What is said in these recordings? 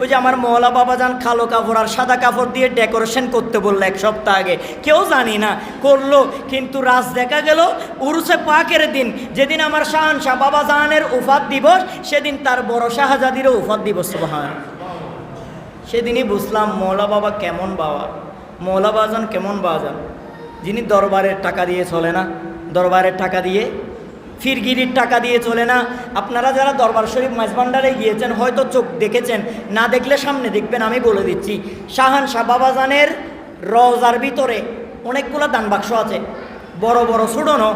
ওই যে আমার মহলা বাবাজান কালো কাপড় আর সাদা কাপড় দিয়ে ডেকোরেশন করতে বলল এক সপ্তাহ আগে। কেউ জানি না, করল, কিন্তু রাজ দেখা গেল উরুসে পাকের দিন। যেদিন আমার শাহানশাহ বাবাজানের উফাত দিবস, সেদিন তার বড় শাহজাদিরও উফাত দিবস, সুবহান। সেদিনই বুঝলাম মৌলা বাবা কেমন বাবা। মৌলা বাজান কেমন বাজান যিনি। দরবারের টাকা দিয়ে চলে না দরবারের টাকা দিয়ে ফিরগিরির টাকা দিয়ে চলে না। আপনারা যারা দরবার শরীফ মাঝভান্ডারে গিয়েছেন, হয়তো চোখ দেখেছেন, না দেখলে সামনে দেখবেন, আমি বলে দিচ্ছি, শাহান শাহ বাবাজানের রওজার ভিতরে অনেকগুলো দান বাক্স আছে। বড় বড় ছোটনো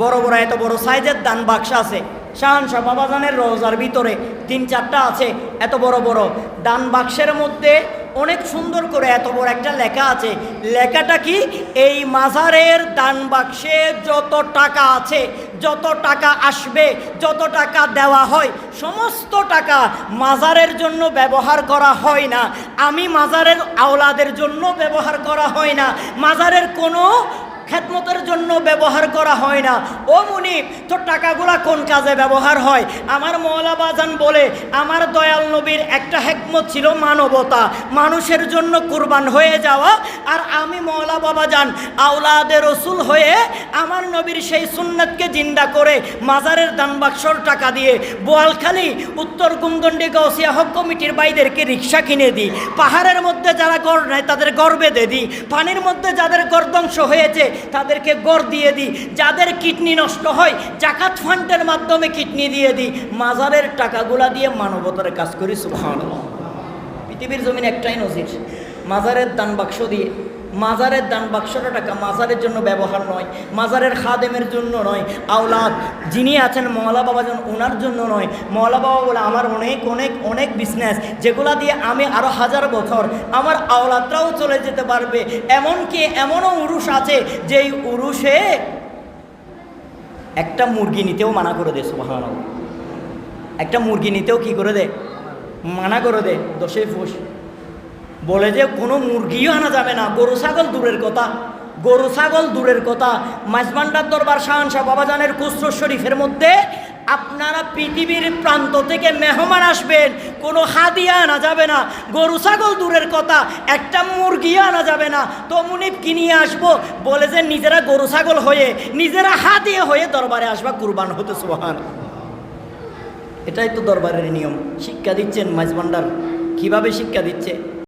বড় বড় এত বড় সাইজের দান বাক্স আছে। শাহান শাহ বাবাজানের রোজার ভিতরে তিন চারটা আছে, এত বড় বড় দান বাক্সের মধ্যে অনেক সুন্দর করে এত বড় একটা লেখা আছে। লেখাটা কি? এই মাজারের দান বাক্সে যত টাকা আছে, যত টাকা আসবে, যত টাকা দেওয়া হয়, সমস্ত টাকা মাজারের জন্য ব্যবহার করা হয় না। আমি মাজারের আওলাদের জন্য ব্যবহার করা হয় না। মাজারের কোনো খেদমতের জন্য ব্যবহার করা হয় না। ও মুনি, তোর টাকাগুলা কোন কাজে ব্যবহার হয়? আমার মৌলা বাজান বলে, আমার দয়াল নবীর একটা হেকমত ছিল মানবতা। মানুষের জন্য কুরবান হয়ে যাওয়া। আর আমি মৌলা বাবা যান আওলাদের রসুল হয়ে আমার নবীর সেই সুন্নতকে জিন্দা করে মাজারের দান বাক্সর টাকা দিয়ে বোয়ালখালী, উত্তর কুমদণ্ডী গৌসিয়া হক কমিটির বাইদেরকে রিক্সা কিনে দিই। পাহাড়ের মধ্যে যারা গড় নেয়, তাদের গর্বে বেঁধে দিই। পানির মধ্যে যাদের গর্দংশ হয়েছে তাদেরকে গড় দিয়ে দিই। যাদের কিডনি নষ্ট হয়, জাকাত ফান্ডের মাধ্যমে কিডনি দিয়ে দিই। মাজারের টাকাগুলা দিয়ে মানবতার কাজ করি সুখান পৃথিবীর জমিন একটাই নজির। মাজারের দান বাক্স দিয়ে মাজারের দান বাক্সটা টাকা মাজারের জন্য ব্যবহার নয়, মাজারের খাদেমের জন্য নয়, আওলাদ যিনি আছেন মহলা বাবা যেন ওনার জন্য নয়। মহলা বাবা বলে, আমার অনেক অনেক অনেক বিজনেস যেগুলা দিয়ে আমি আরও হাজার বছর আমার আওলাদরাও চলে যেতে পারবে। এমনকি এমনও উরুষ আছে যেই উরুষে একটা মুরগি নিতেও মানা করে দে সুবাহ একটা মুরগি নিতেও কি করে দে? মানা করে দে দশে ফুস। বলে যে কোনো মুরগিও আনা যাবে না। গরু, ছাগল দূরের কথা। গরু, ছাগল দূরের কথা। মাঝবান্ডার দরবার শাহানশাহ বাবাজানের কুসর শরীফের মধ্যে আপনারা পৃথিবীর প্রান্ত থেকে মেহমান আসবেন, কোনো হাদিয়া আনা যাবে না। গরু, ছাগল দূরের কথা, একটা মুরগিও আনা যাবে না। তো মুনিপ কিনিয়ে আসব? বলে যে নিজেরা গরু, ছাগল হয়ে, নিজেরা হাদিয়ে হয়ে দরবারে আসবা, কুরবান হতে, সুবহান। এটাই তো দরবারের নিয়ম। শিক্ষা দিচ্ছেন মাঝভান্ডার কীভাবে শিক্ষা দিচ্ছে?